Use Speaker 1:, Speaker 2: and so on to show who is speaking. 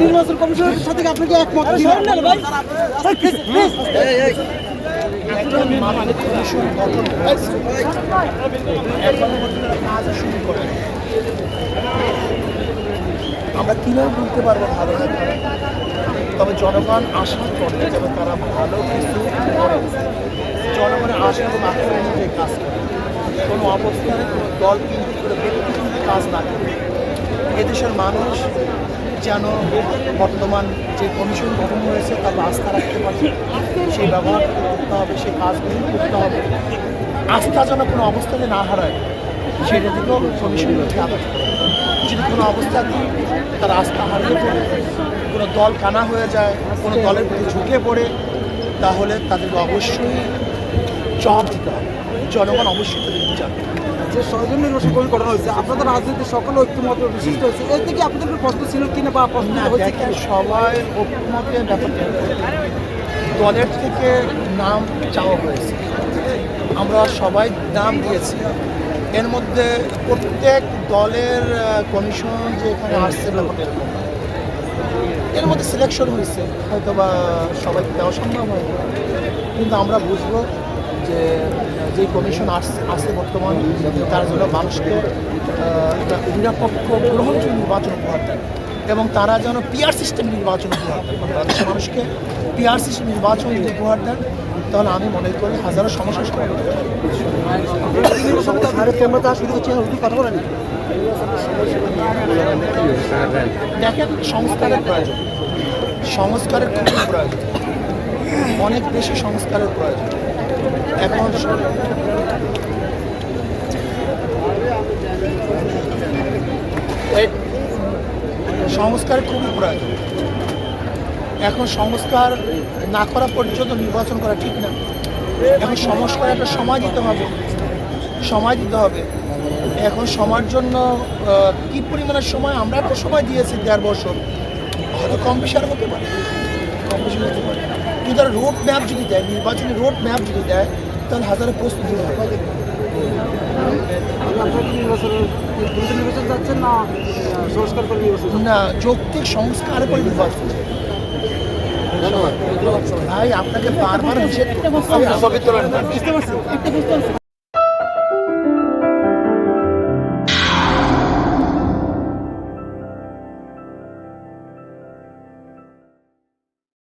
Speaker 1: নির্বাচন কমিশনের সাথে একমত
Speaker 2: আমরা কীভাবে বলতে পারব ভালো তবে জনগণ আশা করে যেন তারা ভালো কিছু জনগণের আশা এবং আগ্রহ অনুযায়ী কাজ করে। কোনো অবস্থায় কোনো দল কিন্তু করে ব্যক্তি কাজ না করে। এদেশের মানুষ যেন বর্তমান যে কমিশন গঠন হয়েছে তার আস্থা রাখতে পারে সেই ব্যবহার করতে হবে, সেই কাজগুলি করতে হবে। আস্থা যেন কোনো অবস্থাতে না হারায়, সেটা দিকেও আদায় করে যদি কোনো অবস্থাতেই তার আস্থা হারিয়ে পড়ে কোনো দল কানা হয়ে যায়, কোনো দলের প্রতি ঝুঁকে পড়ে, তাহলে তাদেরকে অবশ্যই জবাব দিতে হবে জনগণ অবশ্যই তাদের বিচার
Speaker 1: যে সরকার নির্বাচন কমিশন গঠন হয়েছে আপনাদের রাজনীতি সকল ঐক্যমত বিশিষ্ট হয়েছে। এর থেকে আপনাদের প্রশ্ন ছিল কিনা বা প্রশ্ন হয়েছে
Speaker 2: সবাই ঐক্যমতের ব্যাপারটা। দলের থেকে নাম চাওয়া হয়েছে। আমরা সবাই নাম দিয়েছি। এর মধ্যে প্রত্যেক দলের কমিশন যে এখানে আসছে ব্যাপারটা এরকম এর মধ্যে সিলেকশন হয়েছে। হয়তো বা সবাইকে দেওয়া সম্ভব হয় কিন্তু আমরা বুঝব যে যে কমিশন আসছে আসছে বর্তমান তার জন্য মানুষকে একটা নিরপেক্ষ গ্রহণযোগ্য নির্বাচন উপহার দেয়। এবং তারা যেন পিআর সিস্টেম নির্বাচন উপহার দেন মানুষকে পিআর সিস্টেম নির্বাচন যদি উপহার দেন তাহলে আমি মনে করি হাজারো সমস্যার সমাধান দেখেন সংস্কারের প্রয়োজন। সংস্কারের খুবই প্রয়োজন। অনেক বেশি সংস্কারের প্রয়োজন। এখন এই সংস্কারের খুবই প্রয়োজন। এখন সংস্কার না করা পর্যন্ত নির্বাচন করা ঠিক না। এখন সংস্কার একটা সময় দিতে হবে। সময় দিতে হবে। এখন সময়ের জন্য কি পরিমাণের সময়? আমরা একটা সময় দিয়েছি দেড় বছর। হয়তো কম বেশি আর হতে পারে। কম বেশি হতে পারে। কিন্তু তারা রোড ম্যাপ যদি দেয় নির্বাচনী রোড ম্যাপ যদি দেয় তাহলে হাজারে প্রস্তুতি হবে
Speaker 1: না
Speaker 2: যৌক্তিক সংস্কার করে নির্বাচন ভাই আপনাকে বারবার নিষেধ